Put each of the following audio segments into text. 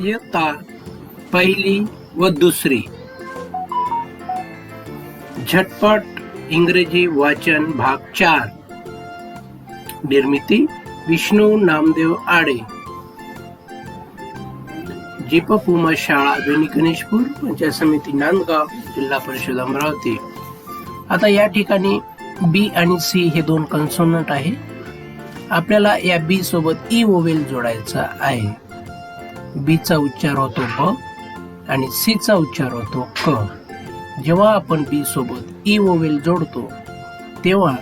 इयत्ता पहिली व दुसरी. झटपट इंग्रजी वाचन भाग चार. निर्मिती विष्णू नामदेव आडे. जीपपुमा शाळा बेनी गणेशपूर पंचायत समिती नांदगाव जिल्हा परिषद अमरावती. आता या ठिकाणी बी आणि सी हे दोन कन्सोनंट आहे. आपल्याला या बी सोबत e ई ओवेल जोडायचा आहे. बीचा उच्चार होतो ब आणि सी चा उच्चार होतो क. जेव्हा आपण बी सोबत ई ओवेल जोडतो तेव्हा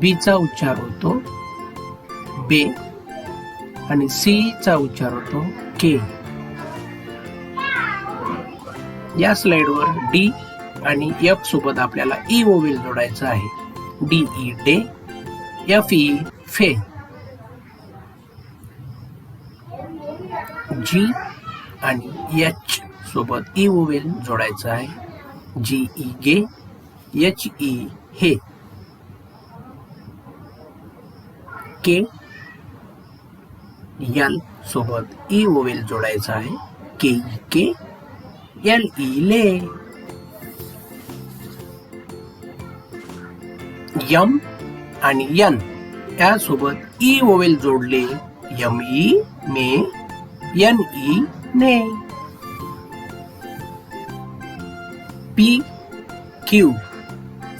बीचा उच्चार होतो बे आणि सी चा उच्चार होतो के. या स्लाइडवर डी आणि एफ सोबत आपल्याला ई ओवेल जोडायचं आहे. डी ई डे एफ ई फे. जी आणि एच सोबत e ई ओवेल जोडायचं आहे. जी ई गे एच ई हे. के एल सोबत e ई ओवेल जोडायचं आहे. के ई के एल ई ले यम आणि यन यासोबत e ई ओवेल जोडले. यम ई मे एन ई ने पी क्यू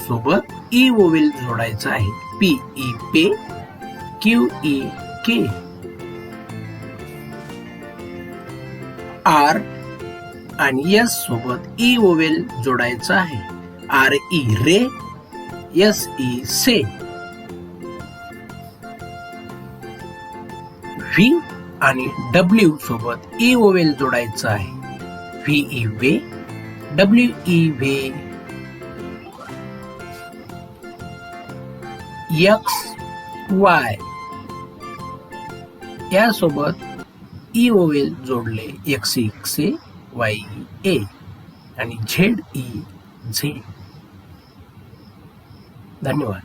सोबत ई ओवेल जोडायचं आहे. पी ई पे क्यू ई के आर आणि एस सोबत ई ओवेल जोडायचं आहे. आर ई रे एस ई से व्ही आणि डब्ल्यू सोबत ई ओवेल जोडायचं आहे. व्ही ई वे डब्ल्यू ई वे एक्स वाय यासोबत ई ओवेल जोडले एक्स एक्से वाय ए आणि झेड ई झेड धन्यवाद.